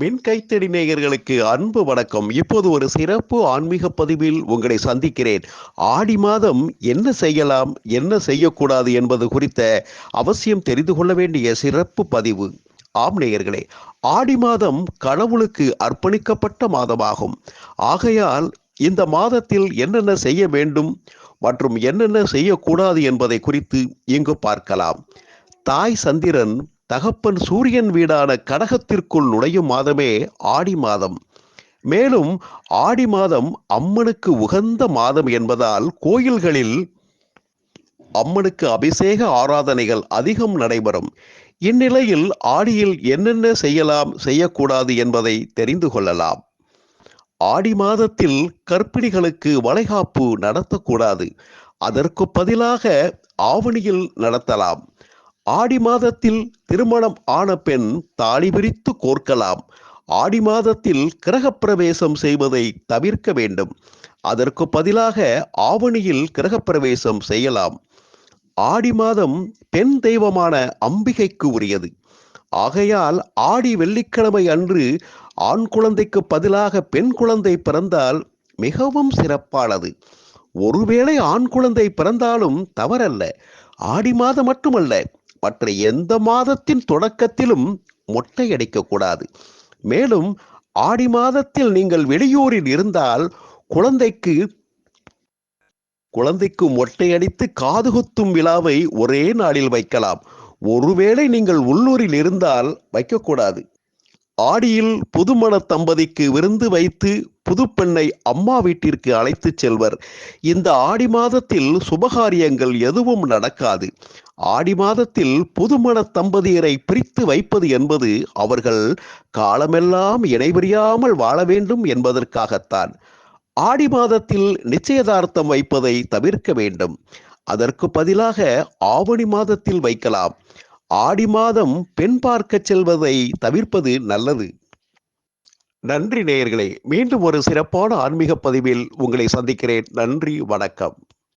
மின் கைத்தடி நேயர்களுக்கு அன்பு வணக்கம். இப்போது ஒரு சிறப்பு ஆன்மீக பதிவில் உங்களை சந்திக்கிறேன். ஆடி மாதம் என்ன செய்யலாம் என்ன செய்யக்கூடாது என்பது குறித்த அவசியம் தெரிந்து கொள்ள வேண்டிய சிறப்பு பதிவு. ஆம் நேயர்களே ஆடி மாதம் கடவுளுக்கு அர்ப்பணிக்கப்பட்ட மாதமாகும். ஆகையால் இந்த மாதத்தில் என்னென்ன செய்ய வேண்டும் மற்றும் என்னென்ன செய்யக்கூடாது என்பதை குறித்து இங்கு பார்க்கலாம். தாய் சந்திரன் தகப்பன் சூரியன் வீடான கடகத்திற்குள் நுழையும் மாதமே ஆடி மாதம். மேலும் ஆடி மாதம் அம்மனுக்கு உகந்த மாதம் என்பதால் கோயில்களில் அம்மனுக்கு அபிஷேக ஆராதனைகள் அதிகம் நடைபெறும். இந்நிலையில் ஆடியில் என்னென்ன செய்யலாம் செய்யக்கூடாது என்பதை தெரிந்து கொள்ளலாம். ஆடி மாதத்தில் கர்ப்பிணிகளுக்கு வளைகாப்பு நடத்தக்கூடாது. அதற்கு பதிலாக ஆவணியில் நடத்தலாம். ஆடி மாதத்தில் திருமணம் ஆன பெண் தாலி பிரித்து கோர்க்கலாம். ஆடி மாதத்தில் கிரகப்பிரவேசம் செய்வதை தவிர்க்க வேண்டும். அதற்கு பதிலாக ஆவணியில் கிரகப்பிரவேசம் செய்யலாம். ஆடி மாதம் பெண் தெய்வமான அம்பிகைக்கு உரியது. ஆகையால் ஆடி வெள்ளிக்கிழமை அன்று ஆண் குழந்தைக்கு பதிலாக பெண் குழந்தை பிறந்தால் மிகவும் சிறப்பானது. ஒருவேளை ஆண் குழந்தை பிறந்தாலும் தவறல்ல. ஆடி மாதம் மட்டுமல்ல. மற்ற எந்த மாதத்தின் தொடக்கத்திலும் மொட்டை அடிக்கக்கூடாது மேலும் ஆடி மாதத்தில் நீங்கள் வெளியூரில் இருந்தால் குழந்தைக்கு குழந்தைக்கு மொட்டை அடித்து காதுகுத்தும் விழாவை ஒரே நாளில் வைக்கலாம். ஒருவேளை நீங்கள் உள்ளூரில் இருந்தால் வைக்கக்கூடாது ஆடியில் புதுமண தம்பதிக்கு விருந்து வைத்து புதுப்பெண்ணை அம்மா வீட்டிற்கு அழைத்துச் செல்வர். இந்த ஆடி மாதத்தில் சுபகாரியங்கள் எதுவும் நடக்காது. ஆடி மாதத்தில் புதுமண தம்பதியரை பிரித்து வைப்பது என்பது அவர்கள் காலமெல்லாம் இணைபிரியாமல் வாழ வேண்டும் என்பதற்காகத்தான். ஆடி மாதத்தில் நிச்சயதார்த்தம் வைப்பதை தவிர்க்க வேண்டும். அதற்கு பதிலாக ஆவணி மாதத்தில் வைக்கலாம். ஆடி மாதம் பெண் பார்க்க செல்வதை தவிர்ப்பது நல்லது. நன்றி நேயர்களே மீண்டும் ஒரு சிறப்பான ஆன்மீக பதிவில் உங்களை சந்திக்கிறேன். நன்றி வணக்கம்.